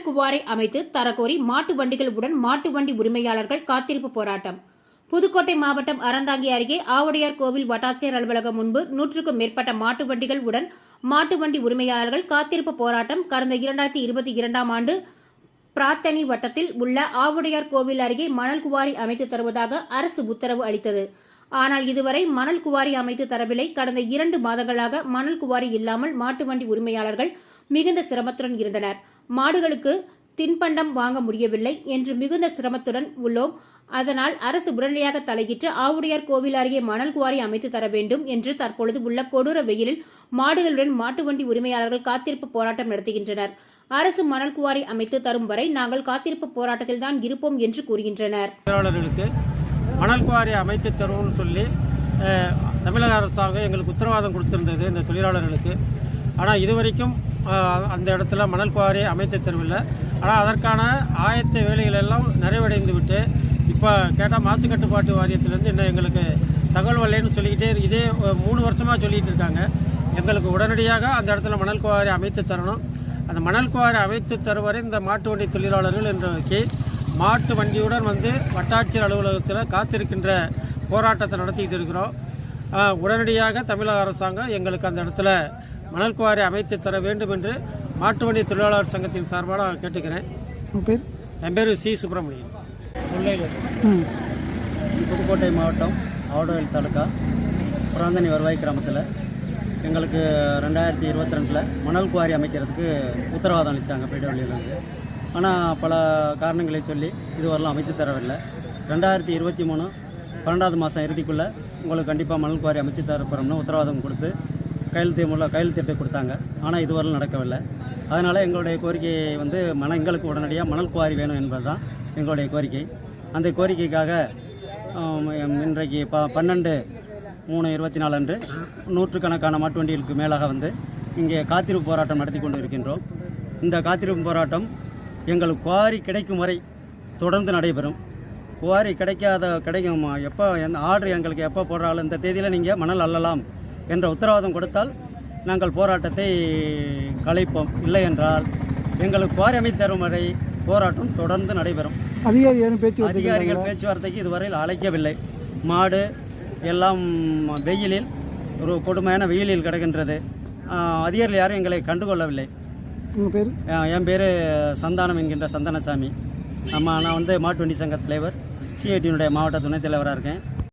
மணல் குவாரை அமைத்து தரக்கோரி மாட்டு வண்டிகளுடன் மாட்டு வண்டி உரிமையாளர்கள் காத்திருப்பு போராட்டம். புதுக்கோட்டை மாவட்டம் அறந்தாங்கி அருகே ஆவுடையார் கோவில் வட்டாட்சியர் அலுவலகம் முன்பு நூற்றுக்கும் மேற்பட்ட மாட்டு வண்டிகள் உடன் மாட்டு வண்டி உரிமையாளர்கள் காத்திருப்பு போராட்டம் கடந்த இரண்டாயிரத்தி இருபத்தி இரண்டாம் ஆண்டு பிராத்தனி வட்டத்தில் உள்ள ஆவுடையார் கோவில் அருகே மணல் குவாரி அமைத்து தருவதாக அரசு உத்தரவு அளித்தது. ஆனால் இதுவரை மணல் குவாரி அமைத்து தரவில்லை. கடந்த இரண்டு மாதங்களாக மணல் குவாரி இல்லாமல் மாட்டு வண்டி உரிமையாளர்கள் மிகுந்த சிரமத்துடன் இருந்தனர். மாடுகளுக்கு தின்பண்டம் வாங்க முடியவில்லை என்று மிகுந்த சிரமத்துடன் உள்ளோம். அதனால் அரசு உடனடியாக தலையிட்டு ஆவுடையார் கோவில் அருகே மணல் குவாரி அமைத்து தர வேண்டும் என்று தற்பொழுது உள்ள கொடூர வெயிலில் மாடுகளுடன் மாட்டு வண்டி உரிமையாளர்கள் காத்திருப்பு போராட்டம் நடத்துகின்றனர். அரசு மணல் குவாரி அமைத்து தரும் வரை நாங்கள் காத்திருப்பு போராட்டத்தில் தான் இருப்போம் என்று கூறுகின்றனர். மணல் குவாரி அமைத்து தருவோம்னு சொல்லி தமிழக அரசாங்கம் எங்களுக்கு உத்தரவாதம் கொடுத்திருந்தது இந்த தொழிலாளர்களுக்கு. ஆனால் இதுவரைக்கும் அந்த இடத்துல மணல் குவாரி அமைத்து தரவில்லை. ஆனால் அதற்கான ஆயத்த வேலைகள் எல்லாம் நிறைவடைந்து விட்டு இப்போ கேட்டால் மாசு கட்டுப்பாட்டு வாரியத்திலேருந்து இன்னும் எங்களுக்கு தகவல் வரலன்னு சொல்லிக்கிட்டே இதே மூணு வருஷமாக சொல்லிகிட்டு இருக்காங்க. எங்களுக்கு உடனடியாக அந்த இடத்துல மணல் குவாரி அமைத்து தரணும். அந்த மணல் குவாரி அமைத்து தருவரை இந்த மாட்டு வண்டி தொழிலாளர்கள் இன்றைக்கு மாட்டு வண்டியுடன் வந்து வட்டாட்சியர் அலுவலகத்தில் காத்திருக்கின்ற போராட்டத்தை நடத்திக்கிட்டு இருக்கிறோம். உடனடியாக தமிழக அரசாங்கம் எங்களுக்கு அந்த இடத்துல மணல் குவாரி அமைத்து தர வேண்டும் என்று மாட்டு வண்டி தொழிலாளர் சங்கத்தின் சார்பாக நான் கேட்டுக்கிறேன் பேர்? என் பேர் சி. சுப்பிரமணியன். புதுக்கோட்டை மாவட்டம் ஆவடவேல் தாலுக்கா பிராந்தனி வருவாய் கிராமத்தில். எங்களுக்கு ரெண்டாயிரத்தி இருபத்தி ரெண்டில் மணல் குவாரி அமைக்கிறதுக்கு உத்தரவாதம் அளித்தாங்க பிடபிள்யூலேருந்து ஆனால் பல காரணங்களை சொல்லி இதுவரைலாம் அமைத்து தரவில்லை. ரெண்டாயிரத்தி இருபத்தி மூணு பன்னெண்டாவது மாதம் இறுதிக்குள்ளே உங்களுக்கு கண்டிப்பாக மணல் குவாரி அமைச்சு தரப்போகிறோம்னு உத்தரவாதம் கொடுத்து கையெழுத்து மூலம் கையெழுத்திட்டு கொடுத்தாங்க. ஆனால் இதுவரையும் நடக்கவில்லை. அதனால் எங்களுடைய கோரிக்கை வந்து மன எங்களுக்கு உடனடியாக மணல் குவாரி வேணும் என்பது தான் எங்களுடைய கோரிக்கை. அந்த கோரிக்கைக்காக இன்றைக்கு ப பன்னெண்டு மூணு இருபத்தி நாலு அன்று நூற்றுக்கணக்கான மாட்டு வண்டிகளுக்கு மேலாக வந்து இங்கே காத்திருப்பு போராட்டம் நடத்தி கொண்டு இருக்கின்றோம் இந்த காத்திருப்பு போராட்டம் எங்கள் குவாரி கிடைக்கும் வரை தொடர்ந்து நடைபெறும். குவாரி கிடைக்காத கிடைக்கும் எப்போ எந்த ஆர்டர் எங்களுக்கு எப்போ போடுறாலும் இந்த தேதியில் நீங்கள் மணல் அள்ளலாம் என்ற உத்தரவாதம் கொடுத்தால் நாங்கள் போராட்டத்தை கலைப்போம். இல்லை என்றால் எங்களுக்கு அமைத்து தரும் வரை போராட்டம் தொடர்ந்து நடைபெறும். அதிகாரி யாரும் பேச்சு அதிகாரிகள் பேச்சுவார்த்தைக்கு இதுவரையில் அழைக்கவில்லை. மாடு எல்லாம் வெயிலில் ஒரு கொடுமையான வெயிலில் கிடக்கின்றது. அதிகாரிகள் யாரும் எங்களை கண்டுகொள்ளவில்லை. உங்கள் பேர்? என் பேர் சந்தானம் என்கின்ற சந்தனசாமி. நம்ம நான் வந்து மாட்டு வண்டி சங்க தலைவர். சிஐடியினுடைய மாவட்ட துணைத் தலைவராக இருக்கேன்.